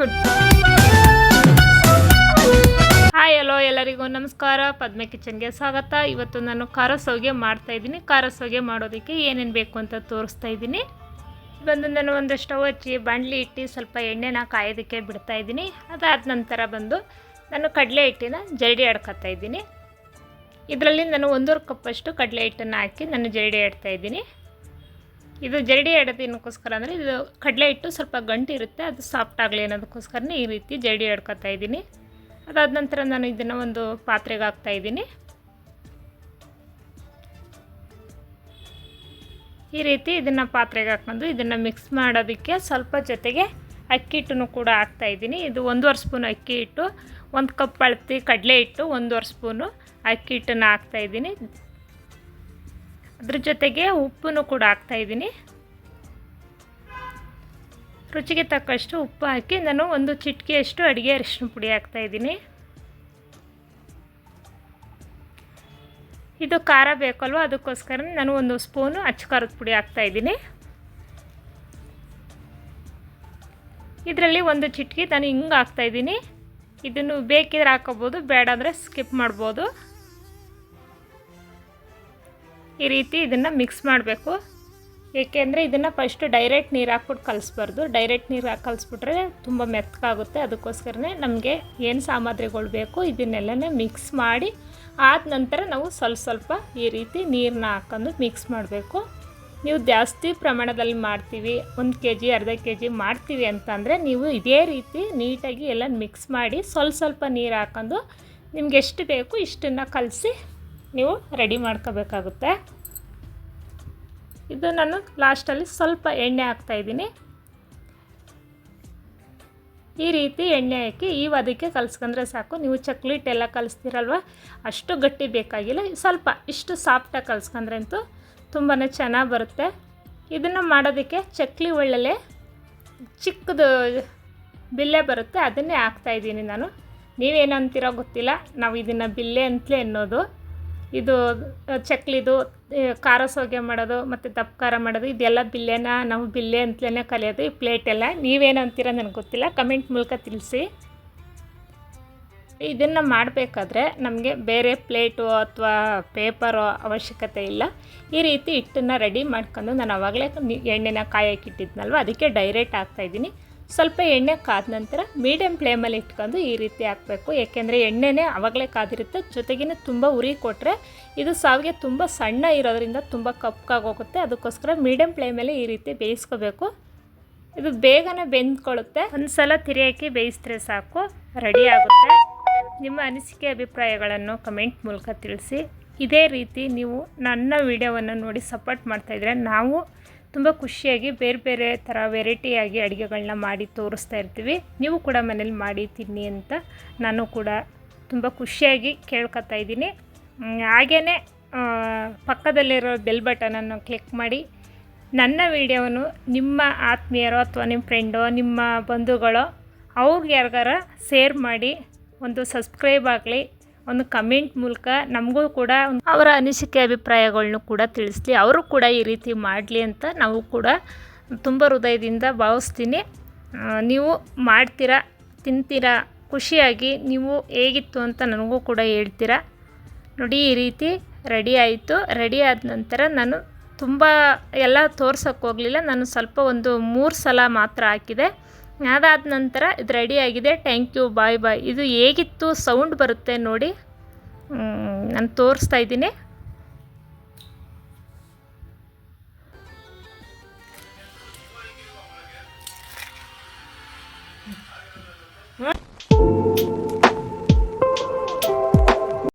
Good hi hello ಎಲ್ಲರಿಗೂ ನಮಸ್ಕಾರ. ಪದ್ಮ ಕಿಚನ್ಗೆ ಸ್ವಾಗತ. ಇವತ್ತು ನಾನು ಖಾರ ಸೌಗೆ ಮಾಡ್ತಾ ಇದ್ದೀನಿ. ಖಾರ ಸೋಗೆ ಮಾಡೋದಕ್ಕೆ ಏನೇನು ಬೇಕು ಅಂತ ತೋರಿಸ್ತಾ ಇದ್ದೀನಿ. ಬಂದು ನಾನು ಒಂದು ಸ್ಟವ್ ಹಚ್ಚಿ, ಬಾಣಲಿ ಇಟ್ಟು ಸ್ವಲ್ಪ ಎಣ್ಣೆನ ಕಾಯೋದಕ್ಕೆ ಬಿಡ್ತಾ ಇದ್ದೀನಿ. ಅದಾದ ನಂತರ ಬಂದು ನಾನು ಕಡಲೆ ಹಿಟ್ಟಿನ ಜರಡಿ ಆಡ್ಕೊತಾ ಇದ್ದೀನಿ. ಇದರಲ್ಲಿ ನಾನು ಒಂದೂವರೆ ಕಪ್ಪಷ್ಟು ಕಡಲೆ ಹಿಟ್ಟನ್ನು ಹಾಕಿ ನಾನು ಜರಡಿ ಆಡ್ತಾ ಇದ್ದೀನಿ. ಇದು ಜರಡಿ ಆಡೋದಕ್ಕೋಸ್ಕರ ಅಂದರೆ ಇದು ಕಡಲೆ ಹಿಟ್ಟು ಸ್ವಲ್ಪ ಗಂಟು ಇರುತ್ತೆ, ಅದು ಸಾಫ್ಟ್ ಆಗಲಿ ಅನ್ನೋದಕ್ಕೋಸ್ಕರನೇ ಈ ರೀತಿ ಜರಡಿ ಆಡ್ಕೊತಾ ಇದ್ದೀನಿ. ಅದಾದ ನಂತರ ನಾನು ಇದನ್ನು ಒಂದು ಪಾತ್ರೆಗೆ ಹಾಕ್ತಾ ಇದ್ದೀನಿ. ಈ ರೀತಿ ಇದನ್ನು ಪಾತ್ರೆಗೆ ಹಾಕೊಂಡು ಇದನ್ನು ಮಿಕ್ಸ್ ಮಾಡೋದಕ್ಕೆ ಸ್ವಲ್ಪ ಜೊತೆಗೆ ಅಕ್ಕಿ ಹಿಟ್ಟನ್ನು ಕೂಡ ಹಾಕ್ತಾ ಇದ್ದೀನಿ. ಇದು ಒಂದೂವರೆ ಸ್ಪೂನ್ ಅಕ್ಕಿ ಹಿಟ್ಟು, ಒಂದು ಕಪ್ ಅಳತಿ ಕಡಲೆ ಹಿಟ್ಟು, ಒಂದೂವರೆ ಸ್ಪೂನು ಅಕ್ಕಿ ಹಿಟ್ಟನ್ನು ಹಾಕ್ತಾ ಇದ್ದೀನಿ. ಅದ್ರ ಜೊತೆಗೆ ಉಪ್ಪನ್ನು ಕೂಡ ಹಾಕ್ತಾ ಇದ್ದೀನಿ. ರುಚಿಗೆ ತಕ್ಕಷ್ಟು ಉಪ್ಪು ಹಾಕಿ ನಾನು ಒಂದು ಚಿಟಿಕೆಯಷ್ಟು ಅಡುಗೆ ಅರಿಶಿನ ಪುಡಿ ಹಾಕ್ತಾ ಇದ್ದೀನಿ. ಇದು ಖಾರ ಬೇಕಲ್ವ ಅದಕ್ಕೋಸ್ಕರ ನಾನು ಒಂದು ಸ್ಪೂನು ಅಚ್ಚ ಖಾರದ ಪುಡಿ ಹಾಕ್ತಾ ಇದ್ದೀನಿ. ಇದರಲ್ಲಿ ಒಂದು ಚಿಟಿಕೆ ನಾನು ಹಿಂಗೆ ಹಾಕ್ತಾಯಿದ್ದೀನಿ ಇದನ್ನು ಬೇಕಿದ್ರೆ ಹಾಕೋಬೋದು, ಬೇಡ ಅಂದರೆ ಸ್ಕಿಪ್ ಮಾಡ್ಬೋದು. ಈ ರೀತಿ ಇದನ್ನು ಮಿಕ್ಸ್ ಮಾಡಬೇಕು. ಏಕೆಂದರೆ ಇದನ್ನು ಫಸ್ಟು ಡೈರೆಕ್ಟ್ ನೀರು ಹಾಕ್ಬಿಟ್ಟು ಕಲಿಸ್ಬಾರ್ದು. ಡೈರೆಕ್ಟ್ ನೀರು ಹಾಕಿ ಕಲಿಸ್ಬಿಟ್ರೆ ತುಂಬ ಮೆತ್ತಗಾಗುತ್ತೆ. ಅದಕ್ಕೋಸ್ಕರನೇ ನಮಗೆ ಏನು ಸಾಮಗ್ರಿಗಳು ಬೇಕು ಇದನ್ನೆಲ್ಲನೇ ಮಿಕ್ಸ್ ಮಾಡಿ ಆದ ನಂತರ ನಾವು ಸ್ವಲ್ಪ ಸ್ವಲ್ಪ ಈ ರೀತಿ ನೀರನ್ನ ಹಾಕೊಂಡು ಮಿಕ್ಸ್ ಮಾಡಬೇಕು. ನೀವು ಜಾಸ್ತಿ ಪ್ರಮಾಣದಲ್ಲಿ ಮಾಡ್ತೀವಿ, ಒಂದು ಕೆ ಜಿ ಅರ್ಧ ಕೆ ಜಿ ಮಾಡ್ತೀವಿ ಅಂತಂದರೆ ನೀವು ಇದೇ ರೀತಿ ನೀಟಾಗಿ ಎಲ್ಲ ಮಿಕ್ಸ್ ಮಾಡಿ ಸ್ವಲ್ಪ ಸ್ವಲ್ಪ ನೀರು ಹಾಕೊಂಡು ನಿಮ್ಗೆ ಎಷ್ಟು ಬೇಕು ಇಷ್ಟನ್ನು ಕಲಸಿ ನೀವು ರೆಡಿ ಮಾಡ್ಕೋಬೇಕಾಗುತ್ತೆ. ಇದು ನಾನು ಲಾಸ್ಟಲ್ಲಿ ಸ್ವಲ್ಪ ಎಣ್ಣೆ ಹಾಕ್ತಾಯಿದ್ದೀನಿ ಈ ರೀತಿ ಎಣ್ಣೆ ಹಾಕಿ ಈ ಅದಕ್ಕೆ ಕಲಿಸ್ಕೊಂಡ್ರೆ ಸಾಕು. ನೀವು ಚಕ್ಲೀಟ್ ಎಲ್ಲ ಕಲಿಸ್ತೀರಲ್ವ? ಅಷ್ಟು ಗಟ್ಟಿ ಬೇಕಾಗಿಲ್ಲ. ಸ್ವಲ್ಪ ಇಷ್ಟು ಸಾಫ್ಟಾಗಿ ಕಲಿಸ್ಕೊಂಡ್ರೆ ಅಂತೂ ತುಂಬಾ ಚೆನ್ನಾಗಿ ಬರುತ್ತೆ. ಇದನ್ನು ಮಾಡೋದಕ್ಕೆ ಚಕ್ಲಿ ಒಳ್ಳೆಲೆ ಚಿಕ್ಕದು ಬಿಲ್ಲೆ ಬರುತ್ತೆ. ಅದನ್ನೇ ಹಾಕ್ತಾಯಿದ್ದೀನಿ ನಾನು. ನೀವೇನಂತೀರೋ ಗೊತ್ತಿಲ್ಲ. ನಾವು ಇದನ್ನು ಬಿಲ್ಲೆ ಅಂತಲೇ ಅನ್ನೋದು. ಇದು ಚಕ್ಲಿದು ಖಾರ ಸೋಗೆ ಮಾಡೋದು, ಮತ್ತು ದಪ್ಪ ಖಾರ ಮಾಡೋದು, ಇದೆಲ್ಲ ಬಿಲ್ಲೆನ, ನಾವು ಬಿಲ್ಲೆ ಅಂತಲೇ ಕಲಿಯೋದು ಈ ಪ್ಲೇಟೆಲ್ಲ ನೀವೇನು ಅಂತೀರ ನನಗೆ ಗೊತ್ತಿಲ್ಲ. ಕಮೆಂಟ್ ಮೂಲಕ ತಿಳಿಸಿ. ಇದನ್ನು ಮಾಡಬೇಕಾದ್ರೆ ನಮಗೆ ಬೇರೆ ಪ್ಲೇಟು ಅಥವಾ ಪೇಪರು ಅವಶ್ಯಕತೆ ಇಲ್ಲ. ಈ ರೀತಿ ಹಿಟ್ಟನ್ನು ರೆಡಿ ಮಾಡ್ಕೊಂಡು ನಾನು ಆವಾಗಲೇ ಎಣ್ಣೆನ ಕಾಯಕ್ಕಿಟ್ಟಿದ್ನಲ್ವ ಅದಕ್ಕೆ ಡೈರೆಕ್ಟ್ ಹಾಕ್ತಾಯಿದ್ದೀನಿ ಸ್ವಲ್ಪ ಎಣ್ಣೆ ಕಾದ ನಂತರ ಮೀಡಿಯಮ್ ಫ್ಲೇಮಲ್ಲಿ ಇಟ್ಕೊಂಡು ಈ ರೀತಿ ಹಾಕಬೇಕು. ಏಕೆಂದರೆ ಎಣ್ಣೆನೇ ಆವಾಗಲೇ ಕಾದಿರುತ್ತೆ. ಜೊತೆಗಿನ ತುಂಬ ಉರಿ ಕೊಟ್ಟರೆ ಇದು ಸಾವಿಗೆ ತುಂಬ ಸಣ್ಣ ಇರೋದ್ರಿಂದ ತುಂಬ ಕಪ್ಪಾಗೋಗುತ್ತೆ. ಅದಕ್ಕೋಸ್ಕರ ಮೀಡಿಯಮ್ ಫ್ಲೇಮಲ್ಲಿ ಈ ರೀತಿ ಬೇಯಿಸ್ಕೋಬೇಕು. ಇದು ಬೇಗನೆ ಬೆಂದ್ಕೊಳ್ಳುತ್ತೆ. ಒಂದು ಸಲ ತಿರಿ ಹಾಕಿ ಬೇಯಿಸಿದ್ರೆ ಸಾಕು. ರೆಡಿ ಆಗುತ್ತೆ. ನಿಮ್ಮ ಅನಿಸಿಕೆ ಅಭಿಪ್ರಾಯಗಳನ್ನು ಕಮೆಂಟ್ ಮೂಲಕ ತಿಳಿಸಿ. ಇದೇ ರೀತಿ ನೀವು ನನ್ನ ವಿಡಿಯೋವನ್ನು ನೋಡಿ ಸಪೋರ್ಟ್ ಮಾಡ್ತಾಯಿದ್ರೆ ನಾವು ತುಂಬ ಖುಷಿಯಾಗಿ ಬೇರೆ ಬೇರೆ ಥರ ವೆರೈಟಿಯಾಗಿ ಅಡುಗೆಗಳನ್ನ ಮಾಡಿ ತೋರಿಸ್ತಾ ಇರ್ತೀವಿ. ನೀವು ಕೂಡ ಮನೇಲಿ ಮಾಡಿ ತಿನ್ನಿ ಅಂತ ನಾನು ಕೂಡ ತುಂಬ ಖುಷಿಯಾಗಿ ಕೇಳ್ಕೊತಾ ಇದ್ದೀನಿ. ಹಾಗೇ ಪಕ್ಕದಲ್ಲಿರೋ ಬೆಲ್ ಬಟನನ್ನು ಕ್ಲಿಕ್ ಮಾಡಿ. ನನ್ನ ವಿಡಿಯೋವನ್ನು ನಿಮ್ಮ ಆತ್ಮೀಯರೋ ಅಥವಾ ನಿಮ್ಮ ಫ್ರೆಂಡೋ ನಿಮ್ಮ ಬಂಧುಗಳೋ ಅವ್ರಿಗೆ ಯಾರಿಗಾರ ಶೇರ್ ಮಾಡಿ, ಒಂದು ಸಬ್ಸ್ಕ್ರೈಬ್ ಆಗಲಿ ಒಂದು ಕಮೆಂಟ್ ಮೂಲಕ ನಮಗೂ ಕೂಡ ಅವರ ಅನಿಸಿಕೆ ಅಭಿಪ್ರಾಯಗಳನ್ನೂ ಕೂಡ ತಿಳಿಸ್ಲಿ. ಅವರು ಕೂಡ ಈ ರೀತಿ ಮಾಡಲಿ ಅಂತ ನಾವು ಕೂಡ ತುಂಬ ಹೃದಯದಿಂದ ಭಾವಿಸ್ತೀನಿ. ನೀವು ಮಾಡ್ತೀರಾ, ತಿಂತೀರಾ, ಖುಷಿಯಾಗಿ ನೀವು ಹೇಗಿತ್ತು ಅಂತ ನನಗೂ ಕೂಡ ಹೇಳ್ತೀರಾ. ನೋಡಿ, ಈ ರೀತಿ ರೆಡಿ ಆಯಿತು. ರೆಡಿ ಆದ ನಂತರ ನಾನು ತುಂಬ ಎಲ್ಲ ತೋರ್ಸೋಕ್ಕೆ ಹೋಗಲಿಲ್ಲ. ನಾನು ಸ್ವಲ್ಪ ಒಂದು ಮೂರು ಸಲ ಮಾತ್ರ ಹಾಕಿದೆ. ಅದಾದ ನಂತರ ಇದು ರೆಡಿ ಆಗಿದೆ. ಥ್ಯಾಂಕ್ ಯು ಬಾಯ್ ಬಾಯ್ ಇದು ಹೇಗಿತ್ತು? ಸೌಂಡ್ ಬರುತ್ತೆ ನೋಡಿ. ನಾನು ತೋರಿಸ್ತಾ ಇದ್ದೀನಿ.